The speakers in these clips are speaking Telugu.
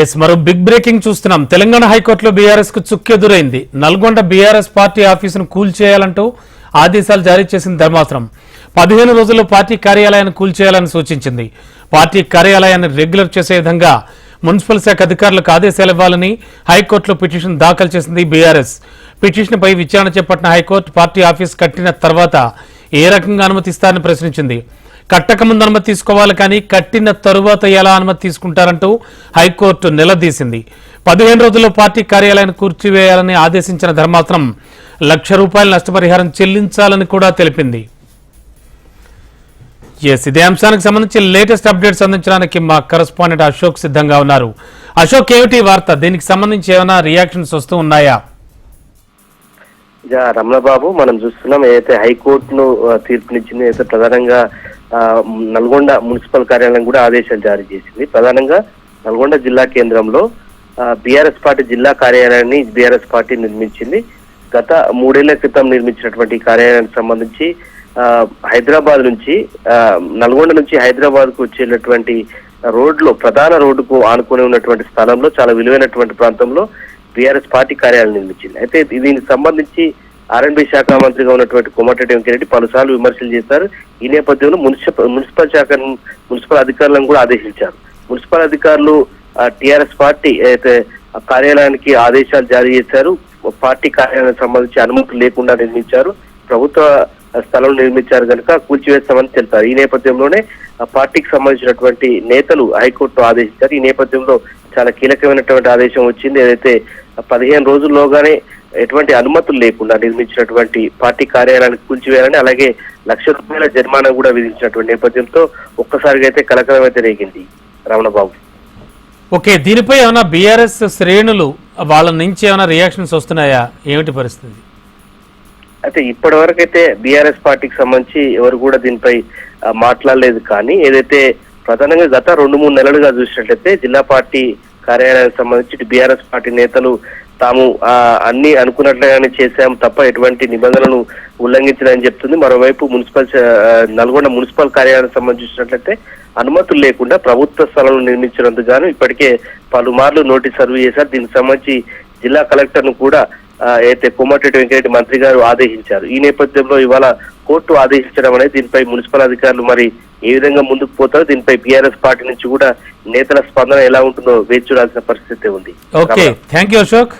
ఎస్ మరో బిగ్ బ్రేకింగ్ చూస్తున్నాం. తెలంగాణ హైకోర్టులో బీఆర్ఎస్కు చుక్కెదురైంది. నల్గొండ బీఆర్ఎస్ పార్టీ ఆఫీసును కూల్చేయాలంటూ ఆదేశాలు జారీ చేసింది ధర్మాసనం. పదిహేను రోజుల్లో పార్టీ కార్యాలయాన్ని కూల్చేయాలని సూచించింది. పార్టీ కార్యాలయాన్ని రెగ్యులర్ చేసే విధంగా మున్సిపల్ శాఖ అధికారులకు ఆదేశాలు ఇవ్వాలని హైకోర్టులో పిటిషన్ దాఖలు చేసింది బీఆర్ఎస్ పిటిషన్పై విచారణ చేపట్టిన హైకోర్టు పార్టీ ఆఫీస్ కట్టిన తర్వాత ఏ రకంగా అనుమతిస్తారని ప్రశ్నించింది. కట్టక ముందు అనుమతి తీసుకోవాలి కానీ కట్టిన తరువాత ఎలా అనుమతి తీసుకుంటారంటూ హైకోర్టు నిలదీసింది. పదిహేను రోజుల్లో పార్టీ కార్యాలయాన్ని కూర్చివేయాలని ఆదేశించిన ధర్మాసనం లక్ష రూపాయల నష్టపరిహారం చెల్లించాలని కూడా తెలిపింది. ఎస్ ఇదే అంశానికి సంబంధించి లేటెస్ట్ అప్డేట్స్ అందించడానికి మా కరస్పాండెంట్ అశోక్ సిద్ధంగా ఉన్నారు. అశోక్ ఏమిటి వార్త? దీనికి సంబంధించి ఏమైనా రియాక్షన్స్ వస్తూ ఉన్నాయా? రమణబాబు మనం చూస్తున్నాం ఏదైతే హైకోర్టును తీర్పునిచ్చింది అయితే ప్రధానంగా నల్గొండ మున్సిపల్ కార్యాలయం కూడా ఆదేశాలు జారీ చేసింది. ప్రధానంగా నల్గొండ జిల్లా కేంద్రంలో బీఆర్ఎస్ పార్టీ జిల్లా కార్యాలయాన్ని బీఆర్ఎస్ పార్టీ నిర్మించింది. గత మూడేళ్ళ క్రితం నిర్మించినటువంటి కార్యాలయానికి సంబంధించి హైదరాబాద్ నుంచి నల్గొండ నుంచి హైదరాబాద్కు వచ్చేటటువంటి రోడ్లో ప్రధాన రోడ్డుకు ఆనుకుని ఉన్నటువంటి స్థలంలో చాలా విలువైనటువంటి ప్రాంతంలో బీఆర్ఎస్ పార్టీ కార్యాలయం నిర్మించింది. అయితే దీనికి సంబంధించి ఆర్ఎండ్బి శాఖ మంత్రిగా ఉన్నటువంటి కోమటిరెడ్డి వెంకరెడ్డి పలుసార్లు విమర్శలు చేశారు. ఈ నేపథ్యంలో మున్సిపల్ మున్సిపల్ శాఖ మున్సిపల్ అధికారులను కూడా ఆదేశించారు. మున్సిపల్ అధికారులు టిఆర్ఎస్ పార్టీ అయితే కార్యాలయానికి ఆదేశాలు జారీ చేశారు పార్టీ కార్యాలయానికి సంబంధించి అనుమతులు లేకుండా నిర్మించారు ప్రభుత్వ స్థలం నిర్మించారు కనుక కూల్చివేస్తామని తెలిపారు. ఈ నేపథ్యంలోనే ఆ పార్టీకి సంబంధించినటువంటి నేతలు హైకోర్టు ఆదేశించారు. ఈ నేపథ్యంలో చాలా కీలకమైనటువంటి ఆదేశం వచ్చింది. ఏదైతే పదిహేను రోజుల్లోగానే ఎటువంటి అనుమతులు లేకుండా నిర్మించినటువంటి పార్టీ కార్యాలయాన్ని కూల్చివేయాలని అలాగే లక్ష రూపాయల జరిమానా కూడా విధించినటువంటి నేపథ్యంతో ఒక్కసారిగా అయితే కలకలం అయితే రేగింది రమణబాబు. ఓకే దీనిపై ఏమైనా బీఆర్ఎస్ శ్రేణులు వాళ్ళ నుంచి ఏమైనా రియాక్షన్స్ వస్తున్నాయా? ఏమిటి పరిస్థితి? అయితే ఇప్పటి వరకు అయితే బీఆర్ఎస్ పార్టీకి సంబంధించి ఎవరు కూడా దీనిపై మాట్లాడలేదు. కానీ ఏదైతే ప్రధానంగా గత రెండు మూడు నెలలుగా చూసినట్లయితే జిల్లా పార్టీ కార్యాలయానికి సంబంధించి బీఆర్ఎస్ పార్టీ నేతలు తాము అన్ని అనుకున్నట్లుగానే చేశాం తప్ప ఎటువంటి నిబంధనలను ఉల్లంఘించదని చెప్తుంది. మరోవైపు మున్సిపల్ నల్గొండ మున్సిపల్ కార్యాలయానికి సంబంధించినట్లయితే అనుమతులు లేకుండా ప్రభుత్వ స్థలంలో నిర్మించినందుకు గాను ఇప్పటికే పలుమార్లు నోటీస్ సర్వ్ చేశారు. దీనికి సంబంధించి జిల్లా కలెక్టర్ను కూడా అయితే కోమటిరెడ్డి వెంకరెడ్డి మంత్రి గారు ఆదేశించారు. ఈ నేపథ్యంలో ఇవాళ కోర్టు ఆదేశించడం అనేది దీనిపై మున్సిపల్ అధికారులు మరి ఏ విధంగా ముందుకు పోతారో దీనిపై బీఆర్ఎస్ పార్టీ నుంచి కూడా నేతల స్పందన ఎలా ఉంటుందో వేచి చూడాల్సిన పరిస్థితి ఉంది. Okay thank you Ashok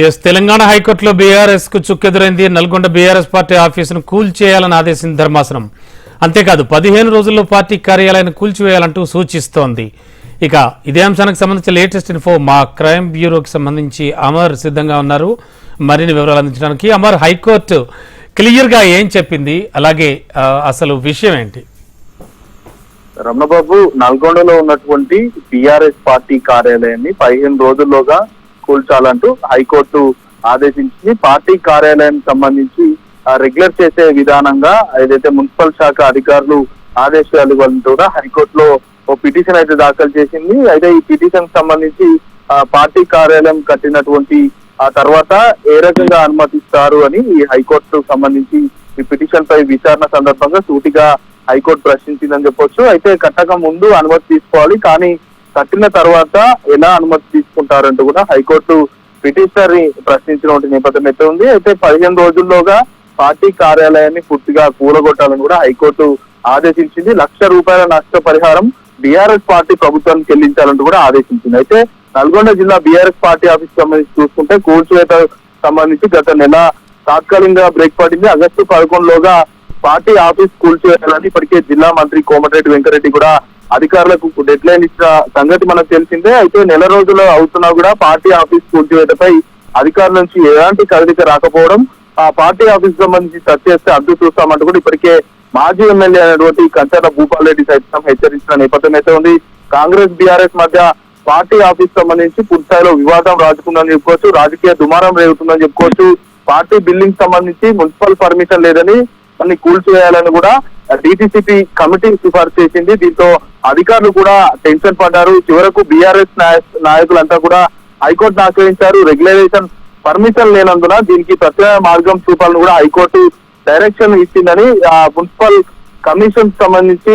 yes Telangana హైకోర్టులో బీఆర్ఎస్కు చుక్కెదురైంది. నల్గొండ బీఆర్ఎస్ పార్టీ ఆఫీసును కూల్చేయాలని ఆదేశించింది ధర్మాసనం. అంతేకాదు పదిహేను రోజుల్లో పార్టీ కార్యాలయాన్ని కూల్చివేయాలంటూ సూచిస్తోంది. ఇక ఇదే అంశానికి సంబంధించి లేటెస్ట్ ఇన్ఫో మా క్రైమ్ బ్యూరోకి సంబంధించి అమర్ సిద్ధంగా ఉన్నారు. మరిన్ని వివరాలు అందించడానికి అమర్ హైకోర్టు క్లియర్గా ఏం చెప్పింది? అలాగే అసలు విషయం ఏంటి? రమణబాబు నల్గొండలో ఉన్నటువంటి టిఆర్ఎస్ పార్టీ కార్యాలయాన్ని పదిహేను రోజుల్లోగా కూల్చాలంటూ హైకోర్టు ఆదేశించింది. పార్టీ కార్యాలయం సంబంధించి ఆ, రెగ్యులర్ చేసే విధానంగా ఏదైతే మున్సిపల్ శాఖ అధికారులు ఆదేశాలు ఇవ్వాలంటూ కూడా హైకోర్టులో ఓ పిటిషన్ అయితే దాఖలు చేసింది. అయితే ఈ పిటిషన్ సంబంధించి ఆ, పార్టీ కార్యాలయం కట్టినటువంటి ఆ తర్వాత ఏ రకంగా అనుమతిస్తారు అని ఈ హైకోర్టు సంబంధించి ఈ పిటిషన్ పై విచారణ సందర్భంగా సూటిగా హైకోర్టు ప్రశ్నించిందని చెప్పొచ్చు. అయితే కట్టక ముందు అనుమతి తీసుకోవాలి. కానీ కట్టిన తర్వాత ఎలా అనుమతి తీసుకుంటారంటూ కూడా హైకోర్టు పిటిషనర్ని ప్రశ్నించినటువంటి నేపథ్యం అయితే ఉంది. అయితే పదిహేను రోజుల్లోగా పార్టీ కార్యాలయాన్ని పూర్తిగా కూలగొట్టాలని కూడా హైకోర్టు ఆదేశించింది. లక్ష రూపాయల నష్ట పరిహారం బీఆర్ఎస్ పార్టీ ప్రభుత్వానికి చెల్లించాలంటూ కూడా ఆదేశించింది. అయితే నల్గొండ జిల్లా బీఆర్ఎస్ పార్టీ ఆఫీస్ సంబంధించి చూసుకుంటే కూల్చివేత సంబంధించి గత నెల తాత్కాలికంగా బ్రేక్ పడింది. ఆగస్టు పదకొండులోగా పార్టీ ఆఫీస్ కూల్చివేయాలని ఇప్పటికే జిల్లా మంత్రి కోమటిరెడ్డి వెంకరెడ్డి కూడా అధికారులకు డెడ్ లైన్ ఇచ్చిన సంగతి మనకు తెలిసిందే. అయితే నెల రోజులు అవుతున్నా కూడా పార్టీ ఆఫీస్ కూల్చివేతపై అధికారుల నుంచి ఎలాంటి కదలిక రాకపోవడం ఆ పార్టీ ఆఫీస్ సంబంధించి సర్చ్ చేస్తే అడ్డు చూస్తామంటూ కూడా ఇప్పటికే మాజీ ఎమ్మెల్యే అయినటువంటి కంచర్ల భూపాల్ రెడ్డి సైతం హెచ్చరించిన నేపథ్యం అయితే ఉంది. కాంగ్రెస్ బీఆర్ఎస్ మధ్య పార్టీ ఆఫీస్ సంబంధించి పూర్తి స్థాయిలో వివాదం రాజుకుందని చెప్పుకోవచ్చు. రాజకీయ దుమారం రేగుతుందని చెప్పుకోవచ్చు. పార్టీ బిల్డింగ్ సంబంధించి మున్సిపల్ పర్మిషన్ లేదని కూల్చివేయాలని కూడా డిటిసిపి కమిటీ సిఫార్సు చేసింది. దీంతో అధికారులు కూడా టెన్షన్ పడ్డారు. చివరకు బీఆర్ఎస్ నాయకులంతా కూడా హైకోర్టును ఆశ్రయించారు. రెగ్యులరేషన్ పర్మిషన్ లేనందున దీనికి ప్రత్యేక మార్గం చూపాలని కూడా హైకోర్టు డైరెక్షన్ ఇచ్చిందని మున్సిపల్ కమిషన్ సంబంధించి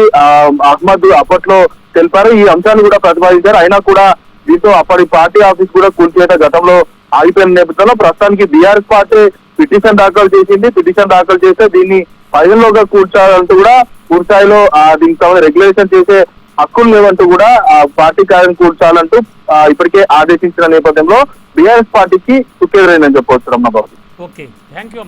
అహ్మద్ అప్పట్లో తెలిపారు. ఈ అంశాన్ని కూడా ప్రతిపాదించారు. అయినా కూడా దీంతో అప్పటి పార్టీ ఆఫీస్ కూడా కూల్చేట గతంలో ఆగిపోయిన నేపథ్యంలో ప్రస్తుతానికి బీఆర్ఎస్ పార్టీ పిటిషన్ దాఖలు చేసింది. పిటిషన్ దాఖలు చేస్తే దీన్ని పైనలోగా కూర్చాలంటూ కూడా పూర్తిస్థాయిలో దీనికి సంబంధించి రెగ్యులేషన్ చేసే హక్కులు లేవంటూ కూడా ఆ, పార్టీ కార్యం కూర్చాలంటూ ఇప్పటికే ఆదేశించిన నేపథ్యంలో బీఆర్ఎస్ పార్టీకి చుక్కెదురైందని చెప్పవచ్చు రమణబాబు ఓకే థ్యాంక్ యూ